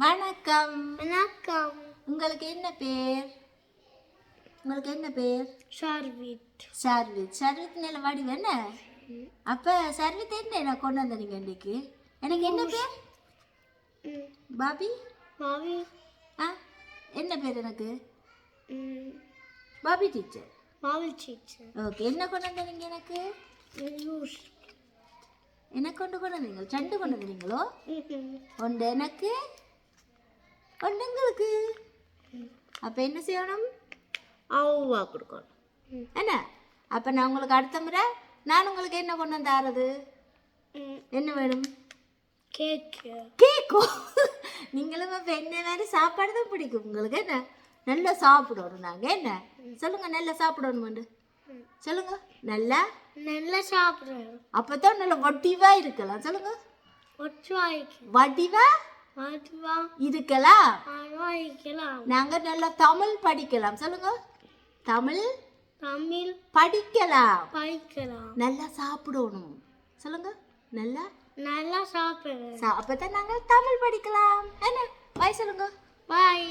வணக்கம். வணக்கம். உங்களுக்கு என்ன பேர்? உங்களுக்கு என்ன பேர்? ஷார்விட் சர்வித் சர்வித் நல்ல வடிவ என்ன? அப்போ சர்வித் என்ன நான் கொண்டு வந்தீங்க இன்னைக்கு? எனக்கு என்ன பேர்? பாபி? மாவி ஆ என்ன பேர் எனக்கு? Bobby teacher. மாவி டீச்சர். ஓகே என்ன கொண்டு வந்தீங்க எனக்கு? லூஸ் என்ன கொண்டு கொண்டு வந்தீங்க? ரெண்டு கொண்டு வந்தீங்களோ? ஒன்று எனக்கு ஒன்று உங்களுக்கு அப்போ என்ன செய்யணும்? அவ்வா கொடுக்கணும். என்ன? அப்போ நான் உங்களுக்கு அடுத்த முறை நான் உங்களுக்கு என்ன கொண்டு வந்து தரது என்ன வேணும்? கேக்கு. கேக்கோ? நீங்களும் இப்போ என்ன மாதிரி சாப்பாடு தான் பிடிக்கும். உங்களுக்கு என்ன? நல்லா சாப்பிடணும் நாங்கள் என்ன? சொல்லுங்க நல்லா சாப்பிடணும் சொல்லுங்க நல்லா? நல்லா சாப்பிட்றேன் அப்போ தான் நல்லா வடிவாக இருக்கலாம். சொல்லுங்க. ஒற்று வாய்க்கு வடிவா? அதுவா இருக்கலாம் நாங்கள் நல்லா தமிழ் படிக்கலாம். சொல்லுங்க. தமிழ் தமிழ் படிக்கலாம். படிக்கலாம். நல்லா சாப்பிடணும். சொல்லுங்க. நல்லா? நல்லா சாப்பிடுறேன் சா அப்போ தான் நாங்கள் தமிழ் படிக்கலாம். என்ன? வாய் சொல்லுங்க. பாய்